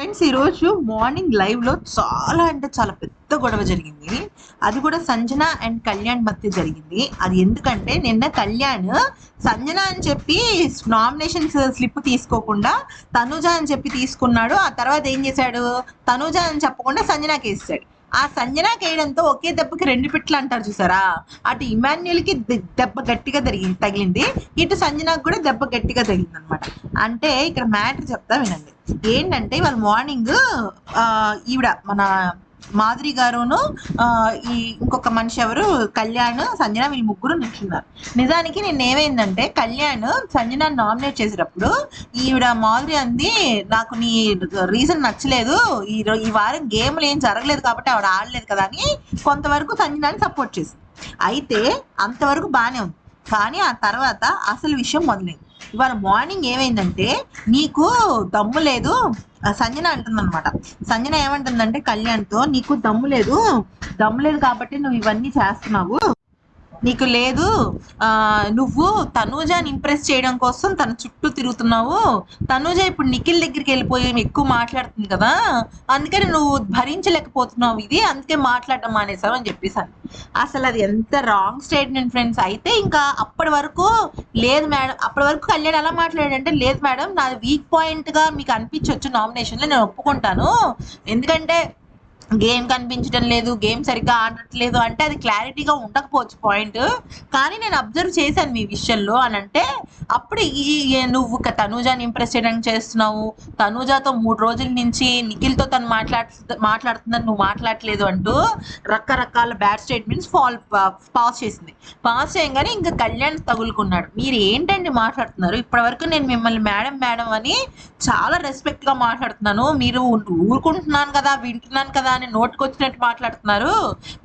Friends ఈరోజు morning లైవ్లో చాలా అంటే చాలా పెద్ద గొడవ జరిగింది. అది కూడా సంజన అండ్ కళ్యాణ్ మధ్య జరిగింది. అది ఎందుకంటే నిన్న కళ్యాణ్ సంజన అని చెప్పి నామినేషన్ స్లిప్ తీసుకోకుండా తనుజ అని చెప్పి తీసుకున్నాడు. ఆ తర్వాత ఏం చేశాడు? తనుజ అని చెప్పకుండా సంజనాకి వేసాడు ఆ సంజన కేయడంతో ఒకే దెబ్బకి రెండు పిట్లు అంటారు చూసారా? అటు ఇమాన్యుల్కి దెబ్బ గట్టిగా తగిలింది తగిలింది ఇటు సంజనకు కూడా దెబ్బ గట్టిగా తగిలింది అనమాట అంటే ఇక్కడ మ్యాటర్ చెప్తా వినండి. ఏంటంటే వాళ్ళు మార్నింగ్ ఈవిడ మన మాధురి గారును ఈ ఇంకొక మనిషి ఎవరు? కళ్యాణ్ సంజన వీళ్ళు ముగ్గురు నిల్చున్నారు. నిజానికి నేను ఏమైందంటే కళ్యాణ్ సంజన నామినేట్ చేసేటప్పుడు ఈవిడ మాధురి అంది నాకు నీ రీజన్ నచ్చలేదు. ఈ ఈ వారం గేమ్లు ఏం జరగలేదు కాబట్టి ఆవిడ ఆడలేదు కదా అని కొంతవరకు సంజనాన్ని సపోర్ట్ చేసింది. అయితే అంతవరకు బాగానే ఉంది. కానీ ఆ తర్వాత అసలు విషయం మొదలైంది. ఇవాళ మార్నింగ్ ఏమైందంటే నీకు దమ్ము లేదు సంజన అంటుందన్నమాట. సంజన ఏమంటుందంటే కళ్యాణ్తో నీకు దమ్ము లేదు దమ్ము లేదు కాబట్టి నువ్వు ఇవన్నీ చేస్తున్నావు. నీకు లేదు. ఆ నువ్వు తనూజాని ఇంప్రెస్ చేయడం కోసం తన చుట్టూ తిరుగుతున్నావు. తనూజ ఇప్పుడు నిఖిల్ దగ్గరికి వెళ్ళిపోయి ఎక్కువ మాట్లాడుతుంది కదా? అందుకని నువ్వు భరించలేకపోతున్నావు ఇది. అందుకే మాట్లాడడం మానేసావు అని చెప్పేసాను అసలు అది ఎంత రాంగ్ స్టేట్మెంట్ ఫ్రెండ్స్ అయితే ఇంకా అప్పటి వరకు లేదు మేడం. అప్పటి వరకు కళ్యాణ్ ఎలా మాట్లాడాడంటే లేదు మేడం నాది వీక్ పాయింట్గా మీకు అనిపించవచ్చు నామినేషన్లో నేను ఒప్పుకుంటాను. ఎందుకంటే గేమ్ కనిపించడం లేదు గేమ్ సరిగ్గా ఆడట్లేదు అంటే అది క్లారిటీగా ఉండకపోవచ్చు పాయింట్. కానీ నేను అబ్జర్వ్ చేశాను మీ విషయంలో అని అంటే అప్పుడు ఈ నువ్వు తనూజాని ఇంప్రెస్ చేయడానికి చేస్తున్నావు. తనూజాతో మూడు రోజుల నుంచి నిఖిల్తో తను మాట్లాడు మాట్లాడుతుందని నువ్వు మాట్లాడట్లేదు అంటూ రకరకాల బ్యాడ్ స్టేట్మెంట్స్ ఫాల్ పాస్ చేసింది. పాస్ చేయగానే ఇంకా కళ్యాణ్ తగులుకున్నాడు. మీరు ఏంటండి మాట్లాడుతున్నారు? ఇప్పటివరకు నేను మిమ్మల్ని మేడం మేడం అని చాలా రెస్పెక్ట్గా మాట్లాడుతున్నాను. మీరు ఊరుకుంటున్నాను కదా వింటున్నాను కదా అని నోటుకొచ్చినట్టు మాట్లాడుతున్నారు.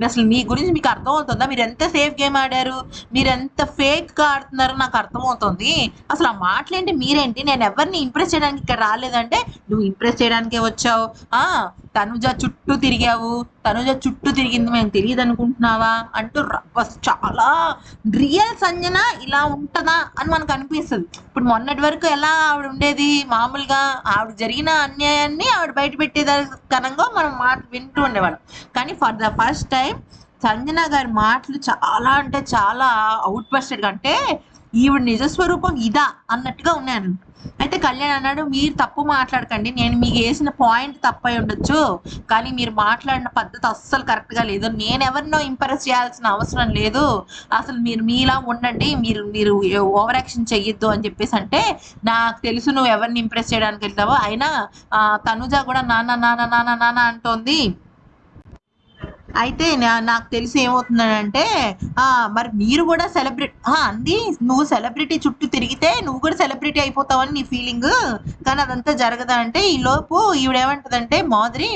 అసలు మీ గురించి మీకు అర్థం అవుతుందా మీరు ఎంత సేఫ్ గేమ్ ఆడారు? మీరు ఎంత ఫేక్గా ఆడుతున్నారో నాకు అర్థమవుతుంది. అసలు ఆ మాటలేంటి? మీరేంటి? నేను ఎవరిని ఇంప్రెస్ చేయడానికి ఇక్కడ రాలేదంటే నువ్వు ఇంప్రెస్ చేయడానికే వచ్చావు. ఆ తనుజ చుట్టూ తిరిగావు తనుజ చుట్టూ తిరిగింది మేము తెలియదు అనుకుంటున్నావా అంటూ ర- చాలా రియల్ సంజన ఇలా ఉంటుందా అని మనకు అనిపిస్తుంది. ఇప్పుడు మొన్నటి వరకు ఎలా ఆవిడ ఉండేది? మామూలుగా ఆవిడ జరిగిన అన్యాయాన్ని ఆవిడ బయట పెట్టేదా కనంగా మనం మాట వింటూ ఉండేవాళ్ళం. కానీ for the first time Sanjana గారి మాటలు చాలా అంటే చాలా అవుట్ బస్టెడ్ అంటే ఈవిడ నిజస్వరూపం ఇదా అన్నట్టుగా ఉన్నాను. అయితే కళ్యాణ్ అన్నాడు మీరు తప్పు మాట్లాడకండి. నేను మీకు వేసిన పాయింట్ తప్పై ఉండొచ్చు. కానీ మీరు మాట్లాడిన పద్ధతి అస్సలు కరెక్ట్గా లేదు. నేను ఎవరినో ఇంప్రెస్ చేయాల్సిన అవసరం లేదు. అసలు మీరు మీలా ఉండండి. మీరు మీరు ఓవర్ యాక్షన్ చెయ్యొద్దు అని చెప్పేసి అంటే నాకు తెలుసు నువ్వు ఎవరిని ఇంప్రెస్ చేయడానికి వెళ్తావో. అయినా తనుజ కూడా నాన్న నాన్న నాన్న నాన్న అంటోంది. అయితే నాకు తెలిసి ఏమవుతుందంటే ఆ మరి మీరు కూడా సెలబ్రిటీ అంది నువ్వు సెలబ్రిటీ చుట్టూ తిరిగితే నువ్వు కూడా సెలబ్రిటీ అయిపోతావని నీ ఫీలింగ్ కానీ అదంతా జరగదా అంటే ఈ లోపు ఈవిడేమంటదంటే మాదిరి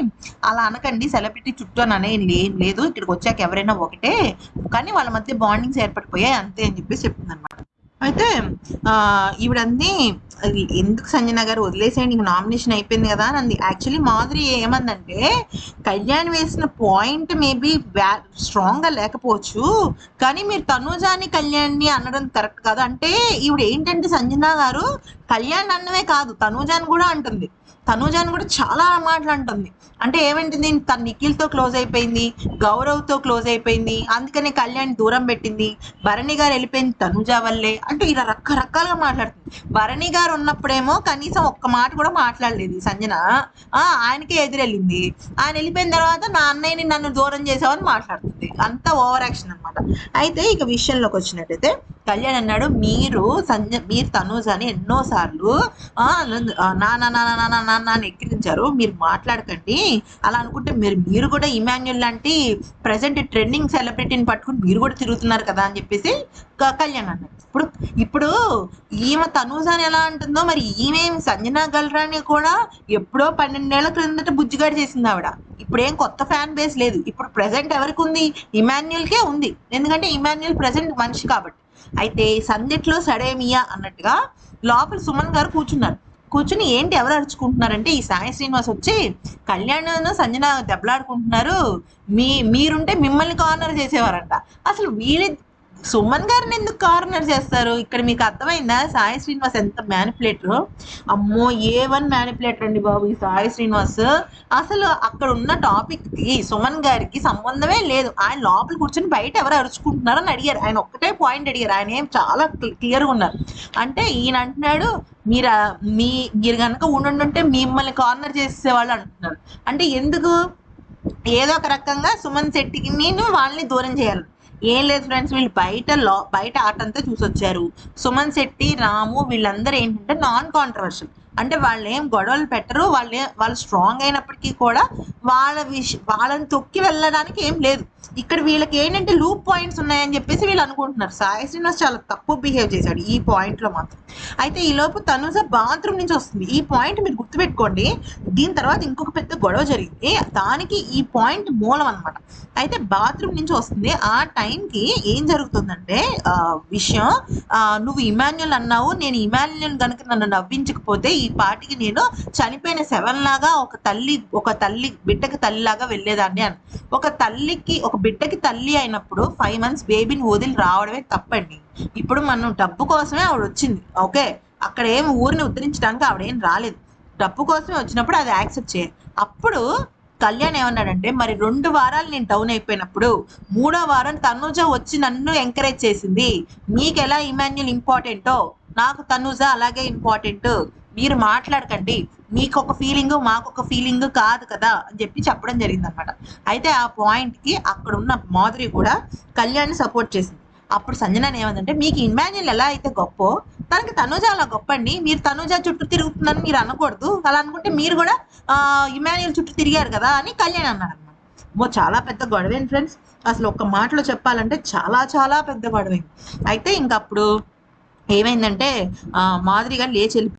అలా అనకండి సెలబ్రిటీ చుట్టూ అని అనే ఏం లేదు ఇక్కడికి వచ్చాక ఎవరైనా ఒకటే కానీ వాళ్ళ మధ్య బాండింగ్స్ ఏర్పడిపోయాయి అంతే అని చెప్పేసి చెప్తుంది అనమాట అయితే ఈవిడంది అది ఎందుకు సంజన గారు వదిలేసేయండి ఇంక నామినేషన్ అయిపోయింది కదా అని అంది. యాక్చువల్లీ మాధురి ఏమందంటే కళ్యాణ్ వేసిన పాయింట్ మేబీ స్ట్రాంగ్గా లేకపోవచ్చు కానీ మీరు తనూజాని కళ్యాణ్ని అనడం కరెక్ట్ కాదు. అంటే ఈవిడ ఏంటంటే సంజన గారు కళ్యాణ్ అన్నమే కాదు తనూజాని కూడా అంటుంది. తనూజాని కూడా చాలా మాటలు అంటుంది. అంటే ఏమంటుంది? తన నిఖిల్తో క్లోజ్ అయిపోయింది గౌరవ్తో క్లోజ్ అయిపోయింది అందుకనే కళ్యాణ్ దూరం పెట్టింది. భరణి గారు వెళ్ళిపోయింది తనుజ వల్లే. అంటూ ఇలా రకరకాలుగా మాట్లాడుతుంది. భరణి గారు ఉన్నప్పుడేమో కనీసం ఒక్క మాట కూడా మాట్లాడలేదు సంజన. ఆయనకే ఎదురెళ్ళింది. ఆయన వెళ్ళిపోయిన తర్వాత నా అన్నయ్యని నన్ను దూరం చేసావని మాట్లాడుతుంది. అంతా ఓవర్ యాక్షన్ అనమాట అయితే ఇక విషయంలోకి వచ్చినట్టయితే కళ్యాణ్ అన్నాడు మీరు సంజ మీరు తనూజ్ అని ఎన్నోసార్లు నాన్న నాన్న నాన్న నాన్న అని ఎక్కిరించారు. మీరు మాట్లాడకండి. అలా అనుకుంటే మీరు మీరు కూడా ఇమాన్యుల్ లాంటి ప్రజెంట్ ట్రెండింగ్ సెలబ్రిటీని పట్టుకుని మీరు కూడా తిరుగుతున్నారు కదా అని చెప్పేసి కళ్యాణ్ అన్నాడు. ఇప్పుడు ఇప్పుడు ఈమె తనూజ్ అని ఎలా అంటుందో మరి ఈమె సంజనా గల్రాని కూడా ఎప్పుడో పన్నెండేళ్ళ క్రిందట బుజ్జిగాడు చేసింది ఆవిడ. ఇప్పుడేం కొత్త ఫ్యాన్ బేస్ లేదు. ఇప్పుడు ప్రెసెంట్ ఎవరికి ఉంది? ఇమాన్యుల్కే ఉంది. ఎందుకంటే ఇమాన్యుల్ ప్రజెంట్ మనిషి కాబట్టి. అయితే సందిట్లో సడేమియా అన్నట్టుగా లోపల సుమన్ గారు కూర్చున్నారు. కూర్చుని ఏంటి ఎవరు అరుచుకుంటున్నారంటే ఈ సాయి శ్రీనివాస్ వచ్చి కళ్యాణ్ సంజన దెబ్బలాడుకుంటున్నారు. మీ మీరుంటే మిమ్మల్ని కార్నర్ చేసేవారంట. అసలు వీళ్ళ సుమన్ గారిని ఎందుకు కార్నర్ చేస్తారు? ఇక్కడ మీకు అర్థమైందా? సాయి శ్రీనివాస్ ఎంత మ్యానిపులేటర్ అమ్మో ఏ వన్ మ్యానిపులేటర్ అండి బాబు ఈ సాయి శ్రీనివాస్? అసలు అక్కడ ఉన్న టాపిక్కి సుమన్ గారికి సంబంధమే లేదు. ఆయన లోపల కూర్చొని బయట ఎవరు అరుచుకుంటున్నారో అని అడిగారు. ఆయన ఒక్కటే పాయింట్ అడిగారు. ఆయన ఏం చాలా క్లియర్గా ఉన్నారు. అంటే ఈయన అంటున్నాడు మీరు మీ మీరు కనుక ఉండుంటే మిమ్మల్ని కార్నర్ చేసేవాళ్ళు అంటున్నారు. అంటే ఎందుకు? ఏదో ఒక రకంగా సుమన్ శెట్టికి నేను వాళ్ళని దూరం చేయాలి. ఏం లేదు ఫ్రెండ్స్ వీళ్ళు బయట లా బయట ఆట అంతా చూసొచ్చారు. సుమన్ శెట్టి రాము వీళ్ళందరూ ఏంటంటే నాన్ కాంట్రవర్షియల్ అంటే వాళ్ళు ఏం గొడవలు పెట్టరు వాళ్ళు వాళ్ళు స్ట్రాంగ్ అయినప్పటికీ కూడా వాళ్ళ విష వాళ్ళని తొక్కి వెళ్ళడానికి ఏం లేదు. ఇక్కడ వీళ్ళకి ఏంటంటే లూప్ పాయింట్స్ ఉన్నాయని చెప్పేసి వీళ్ళు అనుకుంటున్నారు. సాయి శ్రీనివాస్ చాలా తక్కువ బిహేవ్ చేశాడు ఈ పాయింట్లో మాత్రం. అయితే ఈ లోపు తనుజ బాత్రూమ్ నుంచి వస్తుంది. ఈ పాయింట్ మీరు గుర్తుపెట్టుకోండి. దీని తర్వాత ఇంకొక పెద్ద గొడవ జరిగింది. దానికి ఈ పాయింట్ మూలం అన్నమాట. అయితే బాత్రూమ్ నుంచి వస్తుంది. ఆ టైంకి ఏం జరుగుతుందంటే విషయం నువ్వు ఇమాన్యుల్ అన్నావు. నేను ఇమాన్యుల్ కనుక నన్ను నవ్వించకపోతే ఈ పాటికి నేను చనిపోయిన సెవెన్ లాగా ఒక తల్లి ఒక తల్లి బిడ్డకి తల్లిలాగా వెళ్ళేదాన్ని అని. ఒక తల్లికి ఒక బిడ్డకి తల్లి అయినప్పుడు ఫైవ్ మంత్స్ బేబీని వదిలి రావడమే తప్పండి. ఇప్పుడు మనం డబ్బు కోసమే ఆవిడ వచ్చింది. ఓకే? అక్కడ ఏం ఊరిని ఉద్ధరించడానికి ఆవిడేం రాలేదు. డబ్బు కోసమే వచ్చినప్పుడు అది యాక్సెప్ట్ చేయాలి అప్పుడు కళ్యాణ్ ఏమన్నాడంటే మరి రెండు వారాలు నేను డౌన్ అయిపోయినప్పుడు మూడో వారం తనుజ వచ్చి నన్ను ఎంకరేజ్ చేసింది. మీకు ఎలా ఇమాన్యుల్ ఇంపార్టెంటో? నాకు తనుజ అలాగే ఇంపార్టెంట్. మీరు మాట్లాడకండి. మీకు ఒక ఫీలింగ్ మాకు ఒక ఫీలింగ్ కాదు కదా అని చెప్పి చెప్పడం జరిగింది అనమాట అయితే ఆ పాయింట్కి అక్కడ ఉన్న మాధురి కూడా కళ్యాణ్ సపోర్ట్ చేసింది. అప్పుడు సంజన ఏమందంటే మీకు ఇమాజిన్ ఎలా అయితే గొప్ప తనకి తనుజ అలా గొప్ప అండి మీరు తనుజ చుట్టూ తిరుగుతుందని మీరు అనకూడదు. అలా అనుకుంటే మీరు కూడా ఇమాన్యుల్ చుట్టూ తిరిగారు కదా అని కళ్యాణ్ అన్నాడు అనమాట మో చాలా పెద్ద గొడవేంటి ఫ్రెండ్స్ అసలు ఒక్క మాటలో చెప్పాలంటే చాలా చాలా పెద్ద గొడవ అయితే ఇంక అప్పుడు ఏమైందంటే ఆ, మాదిరిగా లేచి వెళ్ళి